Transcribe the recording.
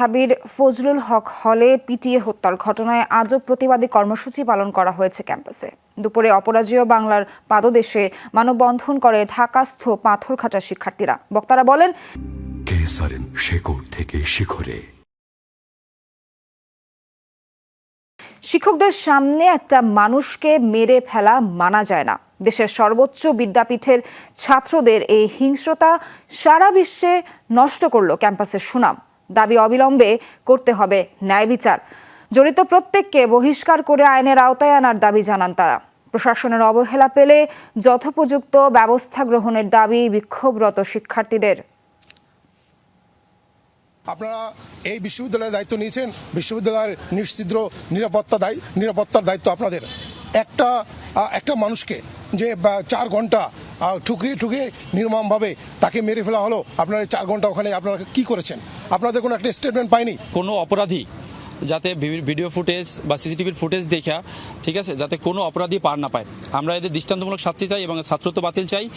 ঢাবির ফজলুল হক হলে পিটিয়ে হত্যার ঘটনায় আজও প্রতিবাদী কর্মসূচি পালন করা হয়েছে ক্যাম্পাসে। দুপুরে অপরাজেয় বাংলার পাদদেশে মানববন্ধন করে ঢাকাস্থ পাথরঘাটা শিক্ষার্থীরা। বক্তারা বলেন কেসারেন শেকড় থেকে শিখরে। শিক্ষকদের সামনে একটা মানুষকে মেরে ফেলা মানা যায় না। দেশের সর্বোচ্চ বিদ্যাপীঠের ছাত্রদের এই হিংস্রতা সারা বিশ্বে নষ্ট করল ক্যাম্পাসের সুনাম। দাবি অবিলম্বে করতে হবে ন্যায় বিচার। জড়িত প্রত্যেককে বহিষ্কার করে আইনের আওতায় আনার দাবি জানান তারা। প্রশাসনের অবহেলা পেলে যথোপযুক্ত ব্যবস্থা গ্রহণের দাবি বিক্ষোভরত শিক্ষার্থীদের। আপনারা এই বিশ্ববিদ্যালয়ের দায়িত্ব নিয়েছেন। বিশ্ববিদ্যালয়ের নিশ্চিদ্র নিরাপত্তা দায়ী নিরাপত্তার দায়িত্ব আপনাদের। একটা একটা মানুষকে যে চার ঘণ্টা আহ, ঠুকরিয়ে ঠুকিয়ে নির্মমভাবে তাকে মেরে ফেলা হলো। আপনার চার ঘণ্টা ওখানে আপনারা কি করেছেন? আপনাদের কোনো একটা স্টেটমেন্ট পাইনি? কোনো অপরাধী যাতে ভিডিও ফুটেজ বা সিসিটিভির ফুটেজ দেখা ঠিক আছে? যাতে কোনো অপরাধী পার না পায়। আমরা এদের দৃষ্টান্তমূলক শাস্তি চাই এবং ছাত্রত্ব বাতিল চাই।